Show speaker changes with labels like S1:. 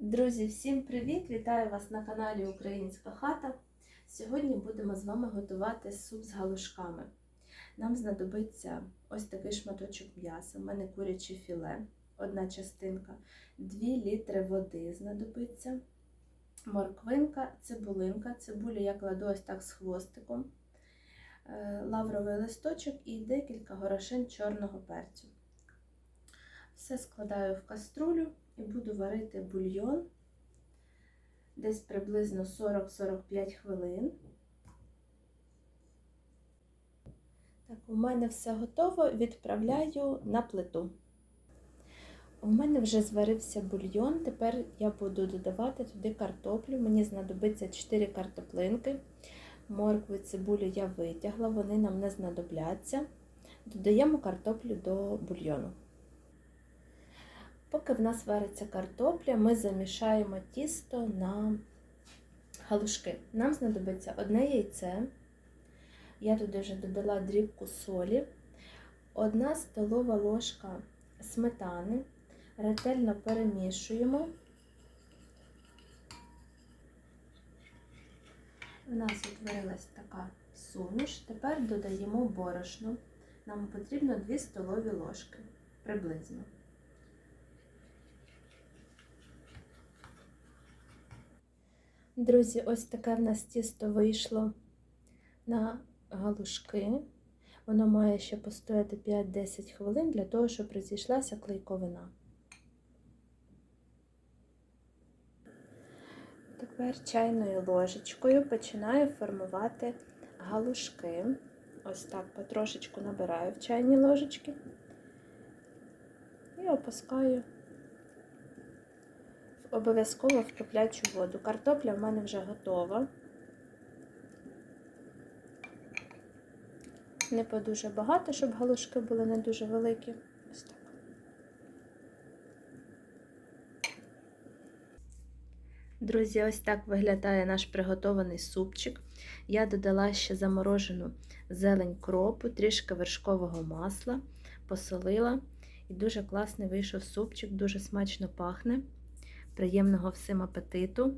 S1: Друзі, всім привіт! Вітаю вас на каналі Українська хата. Сьогодні будемо з вами готувати суп з галушками. Нам знадобиться ось такий шматочок м'яса. У мене куряче філе, одна частинка, 2 літри води знадобиться, морквинка, цибулинка. Цибулю я кладу ось так з хвостиком, е, лавровий листочок і декілька горошин чорного перцю. Все складаю в каструлю і буду варити бульйон десь приблизно 40-45 хвилин. Так, у мене все готово, відправляю на плиту. У мене вже зварився бульйон, тепер я буду додавати туди картоплю. Мені знадобиться 4 картоплинки. Моркву і цибулю я витягла, вони нам не знадобляться. Додаємо картоплю до бульйону. Поки в нас вариться картопля, ми замішаємо тісто на галушки. Нам знадобиться одне яйце. Я туди вже додала дрібку солі, одна столова ложка сметани. Ретельно перемішуємо. У нас утворилась така суміш. Тепер додаємо борошно. Нам потрібно 2 столові ложки приблизно. Друзі, ось таке в нас тісто вийшло на галушки. Воно має ще постояти 5-10 хвилин для того, щоб розійшлася клейковина. Тепер чайною ложечкою починаю формувати галушки. Ось так потрошечку набираю в чайні ложечки і опускаю обов'язково в киплячу воду. Картопля в мене вже готова. Не по дуже багато, щоб галушки були не дуже великі. Ось так. Друзі, ось так виглядає наш приготований супчик. Я додала ще заморожену зелень кропу, трішки вершкового масла, посолила. І дуже класний вийшов супчик, дуже смачно пахне. Приємного всім апетиту!